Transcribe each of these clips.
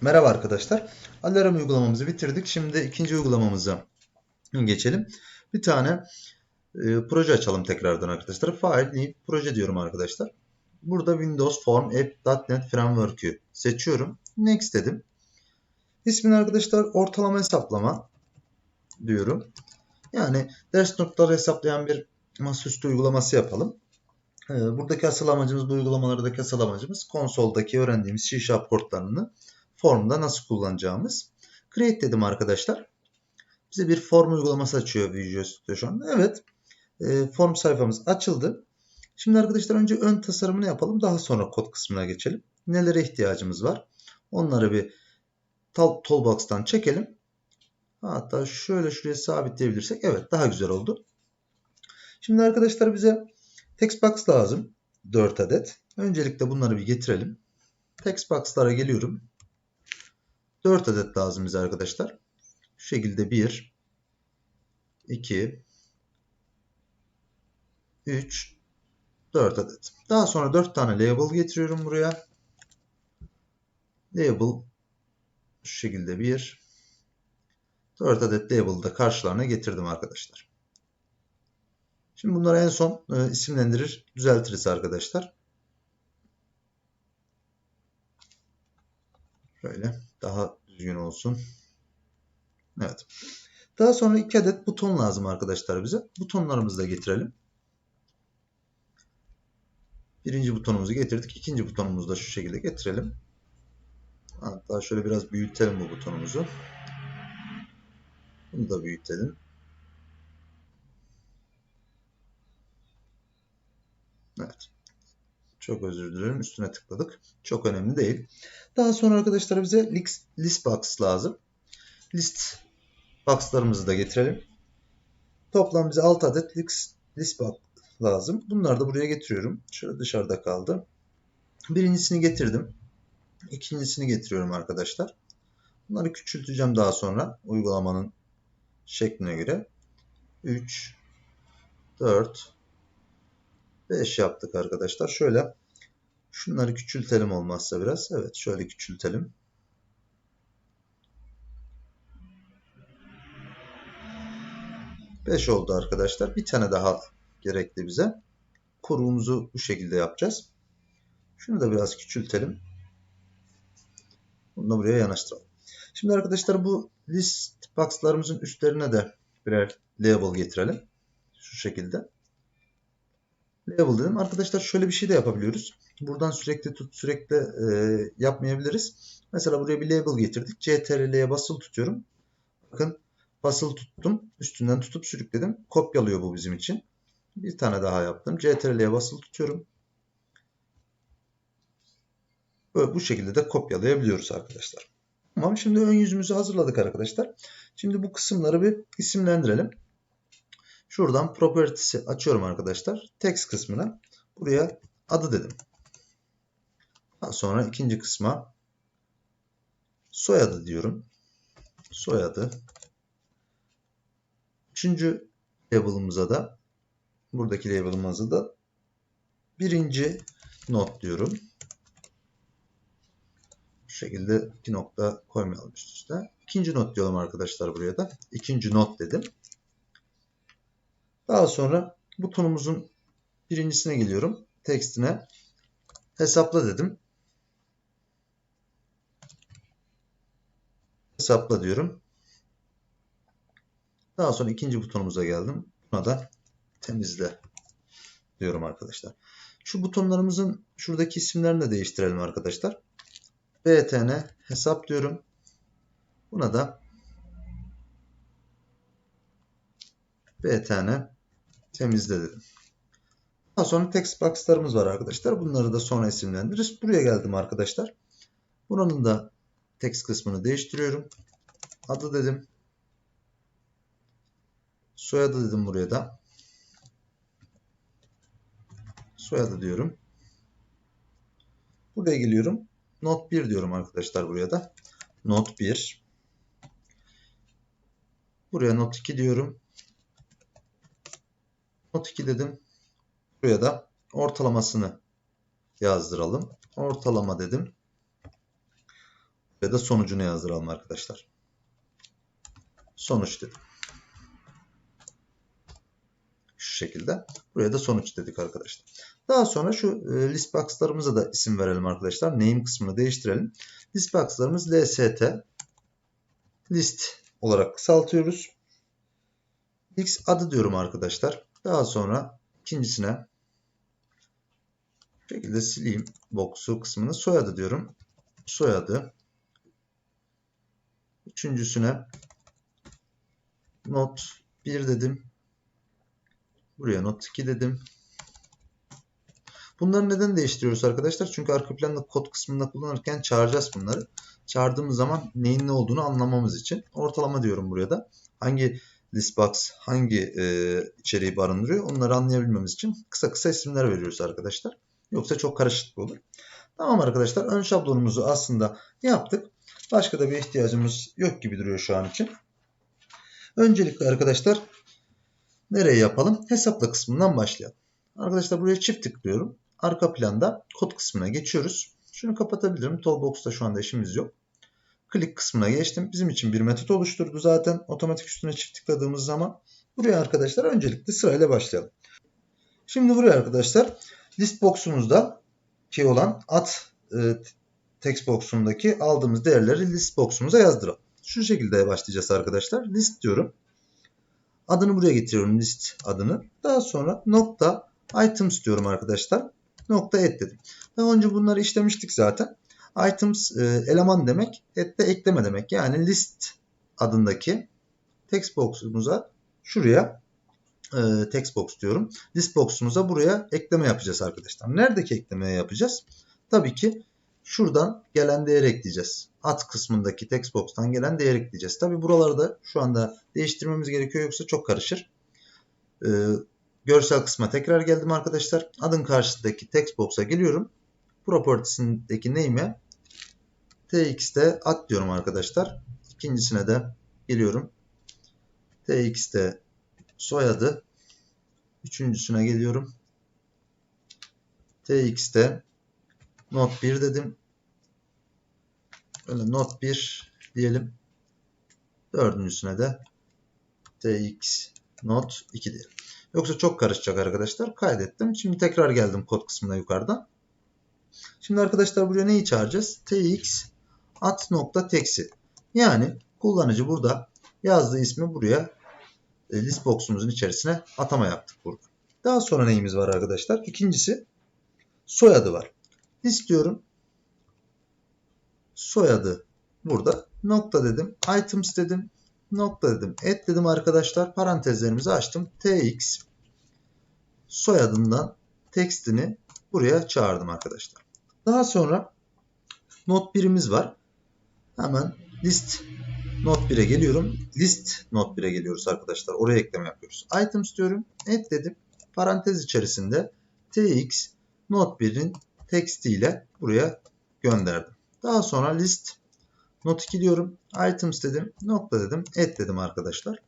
Merhaba arkadaşlar. Alarm uygulamamızı bitirdik. Şimdi ikinci uygulamamıza geçelim. Bir tane e, proje açalım tekrardan arkadaşlar. File, new, proje diyorum arkadaşlar. Burada Windows Form App.NET Framework'ü seçiyorum. Next dedim. İsmini arkadaşlar ortalama hesaplama diyorum. Yani ders notları hesaplayan bir masaüstü uygulaması yapalım. E, Buradaki asıl amacımız, bu uygulamalardaki asıl amacımız konsoldaki öğrendiğimiz C Sharp kodlarını formda nasıl kullanacağımız. Create dedim arkadaşlar. Bize bir form uygulaması açıyor Visual Studio şu anda. Evet. E, form sayfamız açıldı. Şimdi arkadaşlar önce ön tasarımını yapalım. Daha sonra kod kısmına geçelim. Nelere ihtiyacımız var? Onları bir toolbox'tan çekelim. Hatta şöyle şuraya sabitleyebilirsek. Evet daha güzel oldu. Şimdi arkadaşlar bize textbox lazım. 4 adet. Öncelikle bunları bir getirelim. Textbox'lara geliyorum. 4 adet lazım bize arkadaşlar. Şu şekilde 1, 2, 3, 4 adet. Daha sonra 4 tane label getiriyorum buraya. Label şu şekilde 1, 4 adet label'ı da karşılarına getirdim arkadaşlar. Şimdi bunları en son e, isimlendirir, düzeltiriz arkadaşlar. Şöyle daha düzgün olsun. Evet. Daha sonra iki adet buton lazım arkadaşlar bize. Butonlarımızı da getirelim. Birinci butonumuzu getirdik. İkinci butonumuzu da şu şekilde getirelim. Hatta şöyle biraz büyütelim bu butonumuzu. Bunu da büyütelim. Evet. Çok özür dilerim. Üstüne tıkladık. Çok önemli değil. Daha sonra arkadaşlar bize list, list box lazım. List box'larımızı da getirelim. Toplam bize 6 adet list, list box lazım. Bunları da buraya getiriyorum. Şöyle dışarıda kaldı. Birincisini getirdim. İkincisini getiriyorum arkadaşlar. Bunları küçülteceğim daha sonra uygulamanın şekline göre. 3 4 5 yaptık arkadaşlar. Şöyle şunları küçültelim olmazsa biraz. Evet şöyle küçültelim. Beş oldu arkadaşlar. Bir tane daha gerekli bize. Koruğumuzu bu şekilde yapacağız. Şunu da biraz küçültelim. Bunu da buraya yanaştıralım. Şimdi arkadaşlar bu list box'larımızın üstlerine de birer label getirelim. Şu şekilde. Label dedim. Arkadaşlar şöyle bir şey de yapabiliyoruz. Buradan sürekli tut sürekli e, yapmayabiliriz. Mesela buraya bir label getirdik. CTRL'ye basılı tutuyorum. Bakın basılı tuttum. Üstünden tutup sürükledim. Kopyalıyor bu bizim için. Bir tane daha yaptım. CTRL'ye basılı tutuyorum. Böyle bu şekilde de kopyalayabiliyoruz arkadaşlar. Tamam şimdi ön yüzümüzü hazırladık arkadaşlar. Şimdi bu kısımları bir isimlendirelim. Şuradan Properties'i açıyorum arkadaşlar. Text kısmına. Buraya adı dedim. Daha sonra ikinci kısma soyadı diyorum. Soyadı. Üçüncü label'ımıza da buradaki label'ımıza da birinci not diyorum. Bu şekilde iki nokta koymayalım üst üste. İkinci not diyorum arkadaşlar buraya da. İkinci not dedim. Daha sonra butonumuzun birincisine geliyorum. Tekstine hesapla dedim. Hesapla diyorum. Daha sonra ikinci butonumuza geldim. Buna da temizle diyorum arkadaşlar. Şu butonlarımızın şuradaki isimlerini de değiştirelim arkadaşlar. btn hesap diyorum. Buna da btn temizle dedim. Daha sonra text box'larımız var arkadaşlar. Bunları da sonra isimlendiririz. Buraya geldim arkadaşlar. Buranın da text kısmını değiştiriyorum. Adı dedim. Soyadı dedim buraya da. Soyadı diyorum. Buraya geliyorum. Not 1 diyorum arkadaşlar buraya da. Not 1. Buraya not 2 diyorum. Not 2 dedim. Buraya da ortalamasını yazdıralım. Ortalama dedim. Ve de sonucunu yazdıralım arkadaşlar. Sonuç dedim. Şu şekilde. Buraya da sonuç dedik arkadaşlar. Daha sonra şu e, list box'larımıza da isim verelim arkadaşlar. Name kısmını değiştirelim. List box'larımız lst list olarak kısaltıyoruz. X adı diyorum arkadaşlar. Daha sonra ikincisine bu şekilde sileyim box'u kısmını soyadı diyorum. Soyadı. Üçüncüsüne not 1 dedim. Buraya not 2 dedim. Bunları neden değiştiriyoruz arkadaşlar? Çünkü arka planda kod kısmında kullanırken çağıracağız bunları. Çağırdığımız zaman neyin ne olduğunu anlamamız için. Ortalama diyorum buraya da. Hangi listbox hangi e, içeriği barındırıyor onları anlayabilmemiz için kısa kısa isimler veriyoruz arkadaşlar. Yoksa çok karışık olur. Tamam arkadaşlar ön şablonumuzu aslında yaptık. Başka da bir ihtiyacımız yok gibi duruyor şu an için. Öncelikle arkadaşlar nereye yapalım? Hesapla kısmından başlayalım. Arkadaşlar buraya çift tıklıyorum. Arka planda kod kısmına geçiyoruz. Şunu kapatabilirim. Toolbox'ta şu anda işimiz yok. Click kısmına geçtim. Bizim için bir metot oluşturdu zaten. Otomatik üstüne çift tıkladığımız zaman. Buraya arkadaşlar öncelikle sırayla başlayalım. Şimdi buraya arkadaşlar list box'umuzda ki olan at e, text box'undaki aldığımız değerleri list box'umuza yazdıralım. Şu şekilde başlayacağız arkadaşlar. List diyorum. Adını buraya getiriyorum list adını. Daha sonra nokta items diyorum arkadaşlar. Nokta et dedim. Daha önce bunları işlemiştik zaten. Items e, eleman demek, et de ekleme demek. Yani list adındaki text box'umuza şuraya e, text box diyorum. List box'umuza buraya ekleme yapacağız arkadaşlar. Neredeki eklemeyi yapacağız? Tabii ki şuradan gelen değer ekleyeceğiz. At kısmındaki text box'tan gelen değer ekleyeceğiz. Tabii buralarda şu anda değiştirmemiz gerekiyor yoksa çok karışır. Ee, görsel kısma tekrar geldim arkadaşlar. Adın karşısındaki text box'a geliyorum. Properties'indeki name'e tx'te at diyorum arkadaşlar. İkincisine de geliyorum. tx'te soyadı. Üçüncüsüne geliyorum. tx'te not 1 dedim. Böyle not 1 diyelim. Dördüncüsüne de tx not 2 diyelim. Yoksa çok karışacak arkadaşlar. Kaydettim. Şimdi tekrar geldim kod kısmına yukarıdan. Şimdi arkadaşlar buraya neyi çağıracağız? tx at nokta text'i. Yani kullanıcı burada yazdığı ismi buraya e, list box'umuzun içerisine atama yaptık burada. Daha sonra neyimiz var arkadaşlar? İkincisi soyadı var. İstiyorum soyadı burada. Nokta dedim. Items dedim. Nokta dedim. Et dedim arkadaşlar. Parantezlerimizi açtım. tx soyadından tekstini buraya çağırdım arkadaşlar. Daha sonra not birimiz var. Hemen list not 1'e geliyorum. List not 1'e geliyoruz arkadaşlar. Oraya ekleme yapıyoruz. Items diyorum. Et dedim. Parantez içerisinde tx not 1'in tekstiyle buraya gönderdim. Daha sonra list not 2 diyorum. Items dedim. Nokta dedim. Et dedim arkadaşlar.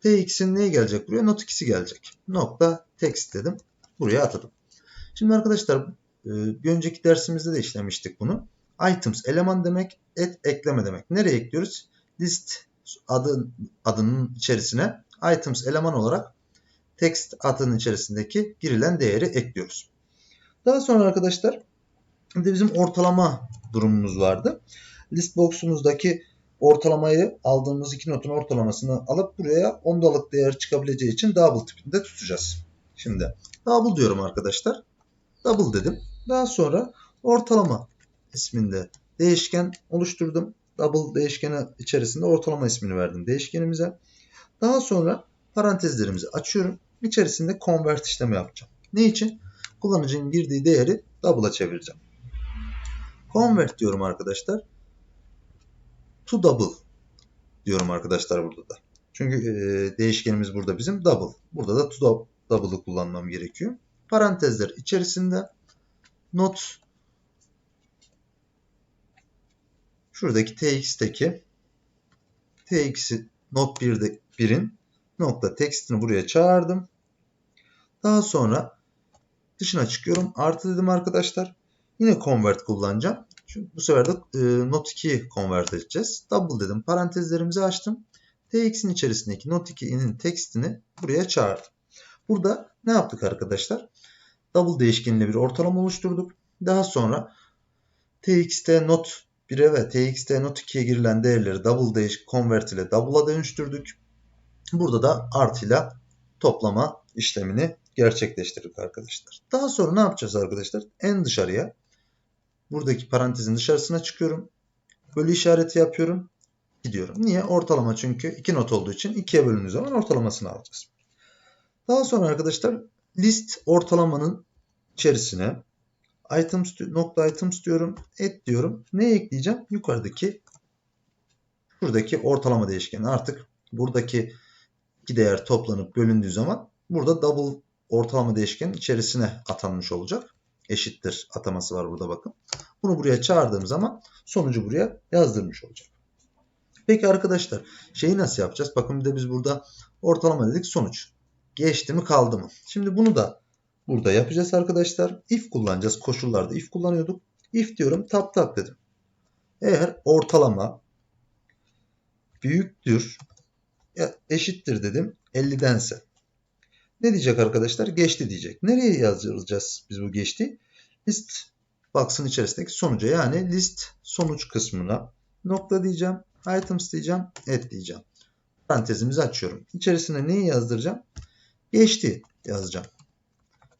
tx'in neye gelecek buraya? Not 2'si gelecek. Nokta text dedim. Buraya atadım. Şimdi arkadaşlar e, bir önceki dersimizde de işlemiştik bunu. Items eleman demek, et ekleme demek. Nereye ekliyoruz? List adı, adının içerisine items eleman olarak text adının içerisindeki girilen değeri ekliyoruz. Daha sonra arkadaşlar bir de bizim ortalama durumumuz vardı. List box'umuzdaki ortalamayı aldığımız iki notun ortalamasını alıp buraya ondalık değer çıkabileceği için double tipinde tutacağız. Şimdi double diyorum arkadaşlar. Double dedim. Daha sonra ortalama isminde değişken oluşturdum. Double değişkeni içerisinde ortalama ismini verdim değişkenimize. Daha sonra parantezlerimizi açıyorum. İçerisinde convert işlemi yapacağım. Ne için? Kullanıcının girdiği değeri double'a çevireceğim. Convert diyorum arkadaşlar. To double diyorum arkadaşlar burada da. Çünkü e, değişkenimiz burada bizim double. Burada da to double'ı kullanmam gerekiyor. Parantezler içerisinde not şuradaki tx'teki tx'i not 1'de 1'in nokta text'ini buraya çağırdım. Daha sonra dışına çıkıyorum. Artı dedim arkadaşlar. Yine convert kullanacağım. Şu, bu sefer de e, not 2'yi convert edeceğiz. Double dedim. Parantezlerimizi açtım. tx'in içerisindeki not 2'nin tekstini buraya çağırdım. Burada ne yaptık arkadaşlar? Double değişkenle bir ortalama oluşturduk. Daha sonra txt not 1'e ve txt not 2'ye girilen değerleri double değiş convert ile double'a dönüştürdük. Burada da artıyla toplama işlemini gerçekleştirdik arkadaşlar. Daha sonra ne yapacağız arkadaşlar? En dışarıya buradaki parantezin dışarısına çıkıyorum. Bölü işareti yapıyorum. Gidiyorum. Niye? Ortalama çünkü 2 not olduğu için 2'ye bölündüğü zaman ortalamasını alacağız. Daha sonra arkadaşlar list ortalamanın içerisine items nokta items diyorum. Et diyorum. Ne ekleyeceğim? Yukarıdaki buradaki ortalama değişkeni. Artık buradaki iki değer toplanıp bölündüğü zaman burada double ortalama değişkenin içerisine atanmış olacak. Eşittir ataması var burada bakın. Bunu buraya çağırdığım zaman sonucu buraya yazdırmış olacak. Peki arkadaşlar şeyi nasıl yapacağız? Bakın bir de biz burada ortalama dedik sonuç. Geçti mi kaldı mı? Şimdi bunu da burada yapacağız arkadaşlar. If kullanacağız. Koşullarda if kullanıyorduk. If diyorum tap tap dedim. Eğer ortalama büyüktür eşittir dedim 50'dense. Ne diyecek arkadaşlar? Geçti diyecek. Nereye yazacağız biz bu geçti? List box'ın içerisindeki sonuca yani list sonuç kısmına nokta diyeceğim. Items diyeceğim. Et diyeceğim. Parantezimizi açıyorum. İçerisine neyi yazdıracağım? Geçti yazacağım.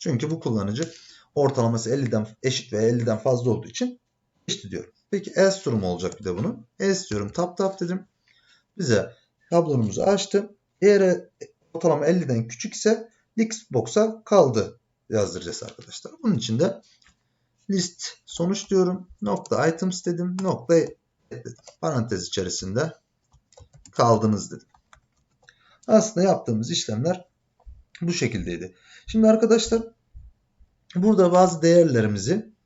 Çünkü bu kullanıcı ortalaması 50'den eşit ve 50'den fazla olduğu için geçti diyorum. Peki else durumu olacak bir de bunun. Else diyorum. Tap tap dedim. Bize tablonumuzu açtı. Eğer ortalama 50'den küçük ise Xbox'a kaldı yazdıracağız arkadaşlar. Bunun için de list sonuç diyorum. Nokta items dedim. Nokta dedim. Parantez içerisinde kaldınız dedim. Aslında yaptığımız işlemler bu şekildeydi. Şimdi arkadaşlar burada bazı değerlerimizi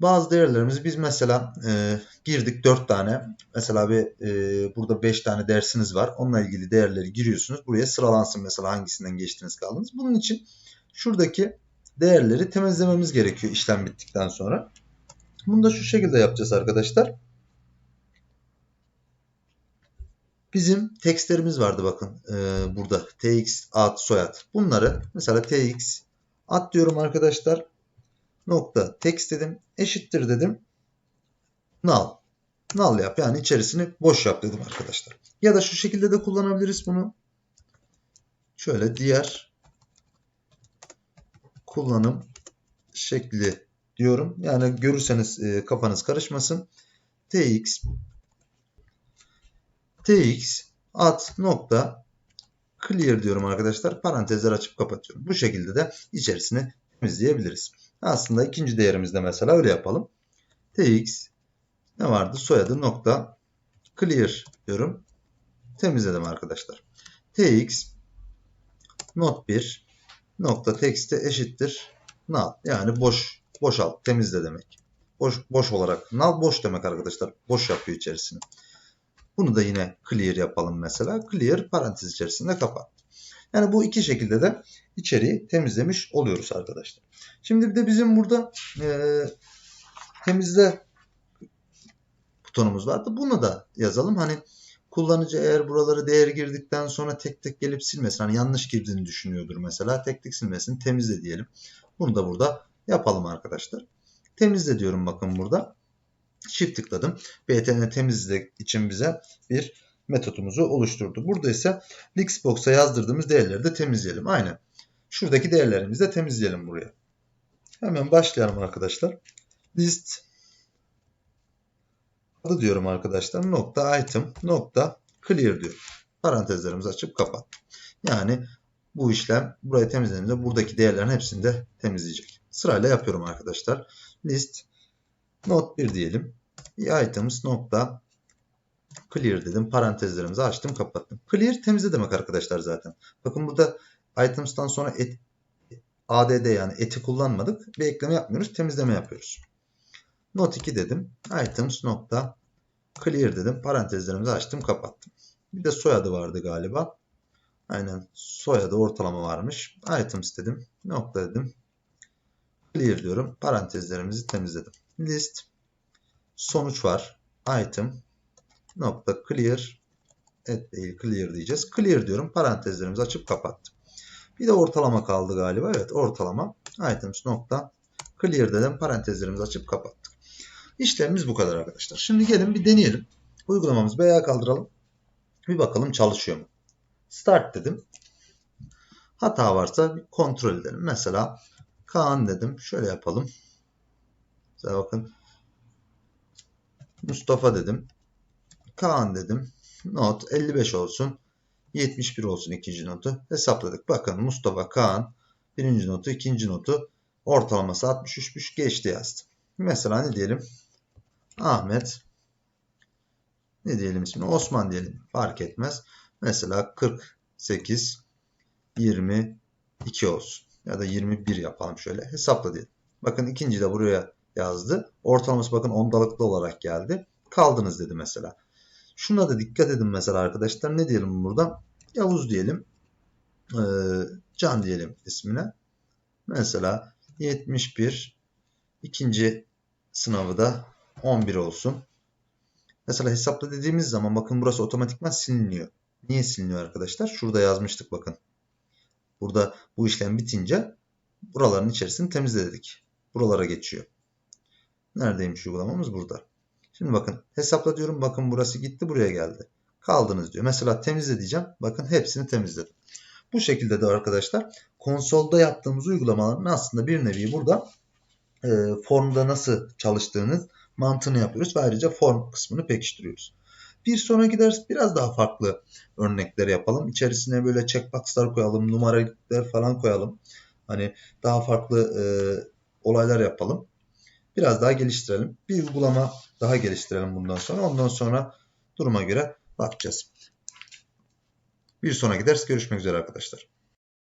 bazı değerlerimizi biz mesela e, girdik 4 tane. Mesela bir e, burada 5 tane dersiniz var. Onunla ilgili değerleri giriyorsunuz. Buraya sıralansın mesela hangisinden geçtiniz kaldınız. Bunun için şuradaki değerleri temizlememiz gerekiyor işlem bittikten sonra. Bunu da şu şekilde yapacağız arkadaşlar. Bizim tekstlerimiz vardı bakın e, burada tx ad soyad. Bunları mesela tx ad diyorum arkadaşlar. Nokta text dedim. Eşittir dedim. Null. Null yap yani içerisini boş yap dedim arkadaşlar. Ya da şu şekilde de kullanabiliriz bunu. Şöyle diğer kullanım şekli diyorum. Yani görürseniz e, kafanız karışmasın. tx tx at nokta clear diyorum arkadaşlar. Parantezler açıp kapatıyorum. Bu şekilde de içerisini temizleyebiliriz. Aslında ikinci değerimizde mesela öyle yapalım. tx ne vardı? Soyadı nokta clear diyorum. Temizledim arkadaşlar. tx not 1 nokta text'e eşittir null. Yani boş boşalt temizle demek. Boş, boş olarak null boş demek arkadaşlar. Boş yapıyor içerisini. Bunu da yine clear yapalım mesela. Clear parantez içerisinde kapat. Yani bu iki şekilde de içeriği temizlemiş oluyoruz arkadaşlar. Şimdi bir de bizim burada e, temizle butonumuz vardı. Bunu da yazalım. Hani kullanıcı eğer buraları değer girdikten sonra tek tek gelip silmesin. Hani yanlış girdiğini düşünüyordur mesela. Tek tek silmesin. Temizle diyelim. Bunu da burada yapalım arkadaşlar. Temizle diyorum bakın burada. Shift tıkladım. btn temizle için bize bir metodumuzu oluşturdu. Burada ise Lixbox'a yazdırdığımız değerleri de temizleyelim. Aynen. Şuradaki değerlerimizi de temizleyelim buraya. Hemen başlayalım arkadaşlar. List adı diyorum arkadaşlar. Nokta item nokta clear diyorum. Parantezlerimizi açıp kapat. Yani bu işlem burayı temizlediğimizde buradaki değerlerin hepsini de temizleyecek. Sırayla yapıyorum arkadaşlar. List not 1 diyelim. items nokta clear dedim. Parantezlerimizi açtım kapattım. Clear temizle demek arkadaşlar zaten. Bakın burada items'tan sonra et, add yani eti kullanmadık. Bir ekleme yapmıyoruz. Temizleme yapıyoruz. Not 2 dedim. Items nokta clear dedim. Parantezlerimizi açtım kapattım. Bir de soyadı vardı galiba. Aynen soyadı ortalama varmış. Items dedim. Nokta dedim. Clear diyorum. Parantezlerimizi temizledim. List sonuç var. Item nokta clear et değil clear diyeceğiz. Clear diyorum. Parantezlerimizi açıp kapattım. Bir de ortalama kaldı galiba. Evet ortalama items nokta clear dedim. Parantezlerimizi açıp kapattık. İşlemimiz bu kadar arkadaşlar. Şimdi gelin bir deneyelim. Uygulamamızı ayağa kaldıralım. Bir bakalım çalışıyor mu? Start dedim. Hata varsa kontrol edelim. Mesela Kaan dedim. Şöyle yapalım. Mesela bakın. Mustafa dedim. Kaan dedim. Not 55 olsun. 71 olsun ikinci notu. Hesapladık. Bakın Mustafa Kaan birinci notu, ikinci notu ortalaması 63'müş geçti yazdı. Mesela ne diyelim? Ahmet ne diyelim ismini? Osman diyelim. Fark etmez. Mesela 48 22 olsun. Ya da 21 yapalım şöyle. Hesapla diyelim. Bakın ikinci de buraya yazdı. Ortalaması bakın ondalıklı olarak geldi. Kaldınız dedi mesela. Şuna da dikkat edin mesela arkadaşlar. Ne diyelim burada? Yavuz diyelim. Ee, Can diyelim ismine. Mesela 71 ikinci sınavı da 11 olsun. Mesela hesapla dediğimiz zaman bakın burası otomatikman siliniyor. Niye siliniyor arkadaşlar? Şurada yazmıştık bakın. Burada bu işlem bitince buraların içerisini temizle dedik. Buralara geçiyor. Neredeymiş uygulamamız? Burada. Şimdi bakın hesapla diyorum. Bakın burası gitti buraya geldi. Kaldınız diyor. Mesela temizle diyeceğim. Bakın hepsini temizledim. Bu şekilde de arkadaşlar konsolda yaptığımız uygulamaların aslında bir nevi burada e, formda nasıl çalıştığını mantığını yapıyoruz ve ayrıca form kısmını pekiştiriyoruz. Bir sonraki ders biraz daha farklı örnekler yapalım. İçerisine böyle checkboxlar koyalım, numaralar falan koyalım. Hani daha farklı e, olaylar yapalım. Biraz daha geliştirelim. Bir uygulama daha geliştirelim bundan sonra. Ondan sonra duruma göre bakacağız. Bir sonraki ders görüşmek üzere arkadaşlar.